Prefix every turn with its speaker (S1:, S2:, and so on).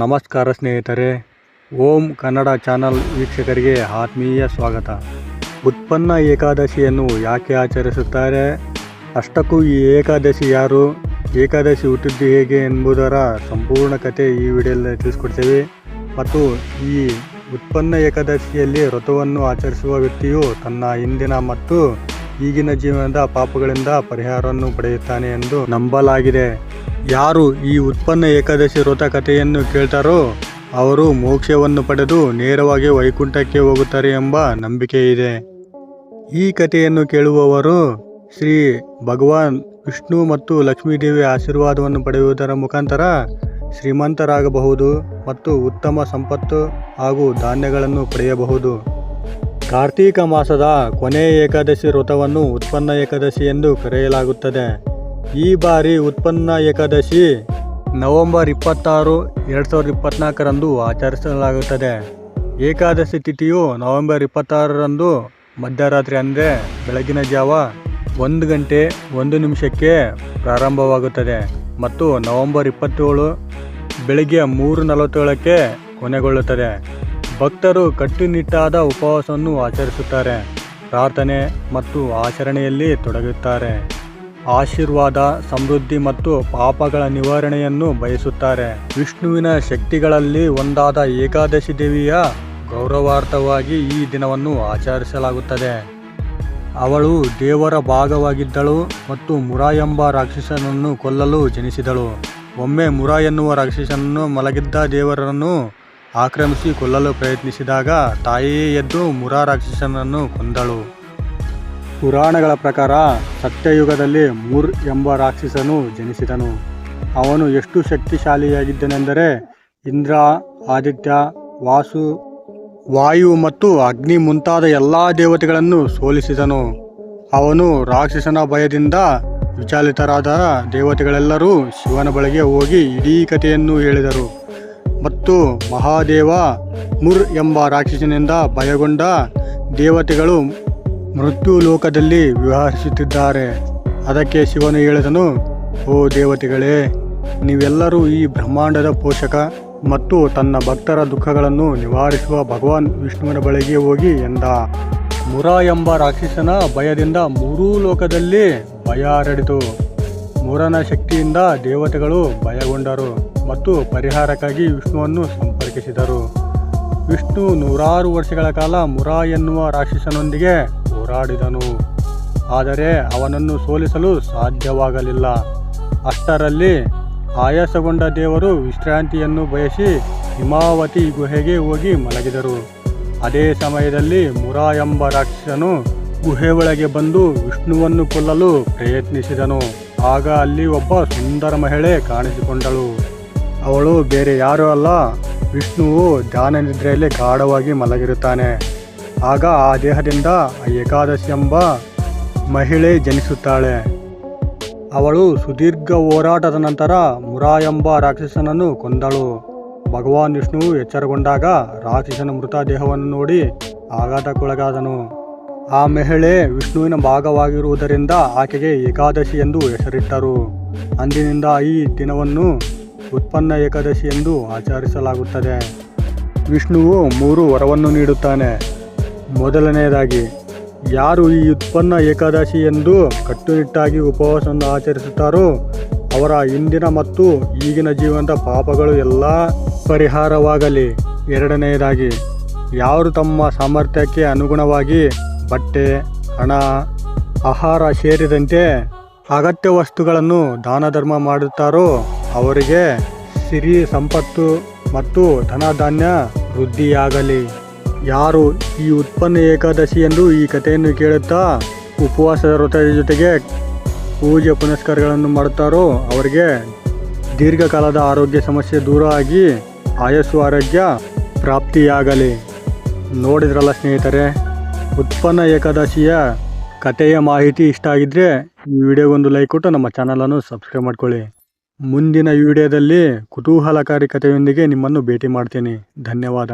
S1: ನಮಸ್ಕಾರ ಸ್ನೇಹಿತರೆ, ಓಂ ಕನ್ನಡ ಚಾನಲ್ ವೀಕ್ಷಕರಿಗೆ ಆತ್ಮೀಯ ಸ್ವಾಗತ. ಉತ್ಪನ್ನ ಏಕಾದಶಿಯನ್ನು ಯಾಕೆ ಆಚರಿಸುತ್ತಾರೆ? ಅಷ್ಟಕ್ಕೂ ಈ ಏಕಾದಶಿ ಯಾರು? ಏಕಾದಶಿ ಹುಟ್ಟಿದ್ದು ಹೇಗೆ ಎಂಬುದರ ಸಂಪೂರ್ಣ ಕತೆ ಈ ವಿಡಿಯೋದಲ್ಲಿ ತಿಳಿಸ್ಕೊಡ್ತೇವೆ. ಮತ್ತು ಈ ಉತ್ಪನ್ನ ಏಕಾದಶಿಯಲ್ಲಿ ವ್ರತವನ್ನು ಆಚರಿಸುವ ವ್ಯಕ್ತಿಯು ತನ್ನ ಹಿಂದಿನ ಮತ್ತು ಈಗಿನ ಜೀವನದ ಪಾಪಗಳಿಂದ ಪರಿಹಾರವನ್ನು ಪಡೆಯುತ್ತಾನೆ ಎಂದು ನಂಬಲಾಗಿದೆ. ಯಾರು ಈ ಉತ್ಪನ್ನ ಏಕಾದಶಿ ವ್ರತ ಕಥೆಯನ್ನು ಕೇಳ್ತಾರೋ ಅವರು ಮೋಕ್ಷವನ್ನು ಪಡೆದು ನೇರವಾಗಿ ವೈಕುಂಠಕ್ಕೆ ಹೋಗುತ್ತಾರೆ ಎಂಬ ನಂಬಿಕೆ ಇದೆ. ಈ ಕಥೆಯನ್ನು ಕೇಳುವವರು ಶ್ರೀ ಭಗವಾನ್ ವಿಷ್ಣು ಮತ್ತು ಲಕ್ಷ್ಮೀದೇವಿ ಆಶೀರ್ವಾದವನ್ನು ಪಡೆಯುವುದರ ಮುಖಾಂತರ ಶ್ರೀಮಂತರಾಗಬಹುದು ಮತ್ತು ಉತ್ತಮ ಸಂಪತ್ತು ಹಾಗೂ ಧಾನ್ಯಗಳನ್ನು ಪಡೆಯಬಹುದು. ಕಾರ್ತೀಕ ಮಾಸದ ಕೊನೆಯ ಏಕಾದಶಿ ವ್ರತವನ್ನು ಉತ್ಪನ್ನ ಏಕಾದಶಿ ಎಂದು ಕರೆಯಲಾಗುತ್ತದೆ. ಈ ಬಾರಿ ಉತ್ಪನ್ನ ಏಕಾದಶಿ ನವೆಂಬರ್ ಇಪ್ಪತ್ತಾರು, ಎರಡು ಸಾವಿರದ ಇಪ್ಪತ್ನಾಲ್ಕರಂದು ಆಚರಿಸಲಾಗುತ್ತದೆ. ಏಕಾದಶಿ ತಿಥಿಯು ನವೆಂಬರ್ ಇಪ್ಪತ್ತಾರರಂದು ಮಧ್ಯರಾತ್ರಿ ಅಂದರೆ ಬೆಳಗಿನ ಜಾವ ಒಂದು ಗಂಟೆ ಒಂದು ನಿಮಿಷಕ್ಕೆ ಪ್ರಾರಂಭವಾಗುತ್ತದೆ ಮತ್ತು ನವೆಂಬರ್ ಇಪ್ಪತ್ತೇಳು ಬೆಳಗ್ಗೆ ಮೂರು ನಲವತ್ತೇಳಕ್ಕೆ ಕೊನೆಗೊಳ್ಳುತ್ತದೆ. ಭಕ್ತರು ಕಟ್ಟುನಿಟ್ಟಾದ ಉಪವಾಸವನ್ನು ಆಚರಿಸುತ್ತಾರೆ, ಪ್ರಾರ್ಥನೆ ಮತ್ತು ಆಚರಣೆಯಲ್ಲಿ ತೊಡಗುತ್ತಾರೆ. ಆಶೀರ್ವಾದ, ಸಮೃದ್ಧಿ ಮತ್ತು ಪಾಪಗಳ ನಿವಾರಣೆಯನ್ನು ಬಯಸುತ್ತಾರೆ. ವಿಷ್ಣುವಿನ ಶಕ್ತಿಗಳಲ್ಲಿ ಒಂದಾದ ಏಕಾದಶಿ ದೇವಿಯ ಗೌರವಾರ್ಥವಾಗಿ ಈ ದಿನವನ್ನು ಆಚರಿಸಲಾಗುತ್ತದೆ. ಅವಳು ದೇವರ ಭಾಗವಾಗಿದ್ದಳು ಮತ್ತು ಮುರಾ ಎಂಬ ರಾಕ್ಷಸನನ್ನು ಕೊಲ್ಲಲು ಜನಿಸಿದಳು. ಒಮ್ಮೆ ಮುರಾ ಎನ್ನುವ ರಾಕ್ಷಸನನ್ನು ಮಲಗಿದ್ದ ದೇವರನ್ನು ಆಕ್ರಮಿಸಿ ಕೊಲ್ಲಲು ಪ್ರಯತ್ನಿಸಿದಾಗ ತಾಯಿಯೇ ಎದ್ದು ಮುರಾ ರಾಕ್ಷಸನನ್ನು ಕೊಂದಳು. ಪುರಾಣಗಳ ಪ್ರಕಾರ ಸತ್ಯಯುಗದಲ್ಲಿ ಮುರ್ ಎಂಬ ರಾಕ್ಷಸನು ಜನಿಸಿದನು. ಅವನು ಎಷ್ಟು ಶಕ್ತಿಶಾಲಿಯಾಗಿದ್ದನೆಂದರೆ ಇಂದ್ರ, ಆದಿತ್ಯ, ವಾಸು, ವಾಯು ಮತ್ತು ಅಗ್ನಿ ಮುಂತಾದ ಎಲ್ಲ ದೇವತೆಗಳನ್ನು ಸೋಲಿಸಿದನು. ಅವನು ರಾಕ್ಷಸನ ಭಯದಿಂದ ವಿಚಲಿತರಾದ ದೇವತೆಗಳೆಲ್ಲರೂ ಶಿವನ ಬಳಿಗೆ ಹೋಗಿ ಇಡೀ ಕಥೆಯನ್ನು ಹೇಳಿದರು. ಮತ್ತು ಮಹಾದೇವ ಮುರ್ ಎಂಬ ರಾಕ್ಷಸನಿಂದ ಭಯಗೊಂಡ ದೇವತೆಗಳು ಮೃತ್ಯು ಲೋಕದಲ್ಲಿ ವಿಹರಿಸುತ್ತಿದ್ದಾರೆ ಅದಕ್ಕೆ ಶಿವನು ಹೇಳಿದನು, ಓ ದೇವತೆಗಳೇ, ನೀವೆಲ್ಲರೂ ಈ ಬ್ರಹ್ಮಾಂಡದ ಪೋಷಕ ಮತ್ತು ತನ್ನ ಭಕ್ತರ ದುಃಖಗಳನ್ನು ನಿವಾರಿಸುವ ಭಗವಾನ್ ವಿಷ್ಣುವಿನ ಬಳಿಗೆ ಹೋಗಿ ಎಂದ. ಮುರ ಎಂಬ ರಾಕ್ಷಸನ ಭಯದಿಂದ ಮೂರೂ ಲೋಕದಲ್ಲಿ ಭಯ ಹರಡಿತು. ಮುರನ ಶಕ್ತಿಯಿಂದ ದೇವತೆಗಳು ಭಯಗೊಂಡರು ಮತ್ತು ಪರಿಹಾರಕ್ಕಾಗಿ ವಿಷ್ಣುವನ್ನು ಸಂಪರ್ಕಿಸಿದರು. ವಿಷ್ಣು ನೂರಾರು ವರ್ಷಗಳ ಕಾಲ ಮುರ ಎನ್ನುವ ರಾಕ್ಷಸನೊಂದಿಗೆ ಹೋರಾಡಿದನು. ಆದರೆ ಅವನನ್ನು ಸೋಲಿಸಲು ಸಾಧ್ಯವಾಗಲಿಲ್ಲ. ಅಷ್ಟರಲ್ಲಿ ಆಯಾಸಗೊಂಡ ದೇವರು ವಿಶ್ರಾಂತಿಯನ್ನು ಬಯಸಿ ಹಿಮಾವತಿ ಗುಹೆಗೆ ಹೋಗಿ ಮಲಗಿದರು. ಅದೇ ಸಮಯದಲ್ಲಿ ಮುರಾ ಎಂಬ ರಾಕ್ಷಸನು ಗುಹೆ ಒಳಗೆ ಬಂದು ವಿಷ್ಣುವನ್ನು ಕೊಲ್ಲಲು ಪ್ರಯತ್ನಿಸಿದನು. ಆಗ ಅಲ್ಲಿ ಒಬ್ಬ ಸುಂದರ ಮಹಿಳೆ ಕಾಣಿಸಿಕೊಂಡಳು. ಅವಳು ಬೇರೆ ಯಾರೂ ಅಲ್ಲ, ವಿಷ್ಣುವು ಧ್ಯಾನ ಗಾಢವಾಗಿ ಮಲಗಿರುತ್ತಾನೆ. ಆಗ ಆ ದೇಹದಿಂದ ಏಕಾದಶಿ ಎಂಬ ಮಹಿಳೆ ಜನಿಸುತ್ತಾಳೆ. ಅವಳು ಸುದೀರ್ಘ ಹೋರಾಟದ ನಂತರ ಮುರಾ ಎಂಬ ರಾಕ್ಷಸನನ್ನು ಕೊಂದಳು. ಭಗವಾನ್ ವಿಷ್ಣುವು ಎಚ್ಚರಗೊಂಡಾಗ ರಾಕ್ಷಸನ ಮೃತ ದೇಹವನ್ನು ನೋಡಿ ಆಘಾತಕ್ಕೊಳಗಾದನು. ಆ ಮಹಿಳೆ ವಿಷ್ಣುವಿನ ಭಾಗವಾಗಿರುವುದರಿಂದ ಆಕೆಗೆ ಏಕಾದಶಿ ಎಂದು ಹೆಸರಿಟ್ಟರು. ಅಂದಿನಿಂದ ಈ ದಿನವನ್ನು ಉತ್ಪನ್ನ ಏಕಾದಶಿ ಎಂದು ಆಚರಿಸಲಾಗುತ್ತದೆ. ವಿಷ್ಣುವು ಮೂರು ವರವನ್ನು ನೀಡುತ್ತಾನೆ. ಮೊದಲನೆಯದಾಗಿ, ಯಾರು ಈ ಉತ್ಪನ್ನ ಏಕಾದಶಿ ಎಂದು ಕಟ್ಟುನಿಟ್ಟಾಗಿ ಉಪವಾಸವನ್ನು ಆಚರಿಸುತ್ತಾರೋ, ಅವರ ಇಂದಿನ ಮತ್ತು ಈಗಿನ ಜೀವನದ ಪಾಪಗಳು ಎಲ್ಲ ಪರಿಹಾರವಾಗಲಿ. ಎರಡನೆಯದಾಗಿ, ಯಾರು ತಮ್ಮ ಸಾಮರ್ಥ್ಯಕ್ಕೆ ಅನುಗುಣವಾಗಿ ಬಟ್ಟೆ, ಹಣ, ಆಹಾರ ಸೇರಿದಂತೆ ಅಗತ್ಯ ವಸ್ತುಗಳನ್ನು ದಾನ ಧರ್ಮ ಮಾಡುತ್ತಾರೋ, ಅವರಿಗೆ ಸಿರಿ, ಸಂಪತ್ತು ಮತ್ತು ಧನಧಾನ್ಯ ವೃದ್ಧಿಯಾಗಲಿ. ಯಾರು ಈ ಉತ್ಪನ್ನ ಏಕಾದಶಿ ಎಂದು ಈ ಕಥೆಯನ್ನು ಕೇಳುತ್ತಾ ಉಪವಾಸದ ವ್ರತದ ಜೊತೆಗೆ ಪೂಜೆ ಪುನಸ್ಕಾರಗಳನ್ನು ಮಾಡುತ್ತಾರೋ ಅವರಿಗೆ ದೀರ್ಘಕಾಲದ ಆರೋಗ್ಯ ಸಮಸ್ಯೆ ದೂರ ಆಗಿ ಆಯಸ್ಸು ಆರೋಗ್ಯ ಪ್ರಾಪ್ತಿಯಾಗಲಿ. ನೋಡಿದ್ರಲ್ಲ ಸ್ನೇಹಿತರೆ, ಉತ್ಪನ್ನ ಏಕಾದಶಿಯ ಕಥೆಯ ಮಾಹಿತಿ ಇಷ್ಟ ಆಗಿದ್ದರೆ ಈ ವಿಡಿಯೋಗೊಂದು ಲೈಕ್ ಕೊಟ್ಟು ನಮ್ಮ ಚಾನಲನ್ನು ಸಬ್ಸ್ಕ್ರೈಬ್ ಮಾಡ್ಕೊಳ್ಳಿ. ಮುಂದಿನ ವಿಡಿಯೋದಲ್ಲಿ ಕುತೂಹಲಕಾರಿ ಕಥೆಯೊಂದಿಗೆ ನಿಮ್ಮನ್ನು ಭೇಟಿ ಮಾಡ್ತೀನಿ. ಧನ್ಯವಾದ.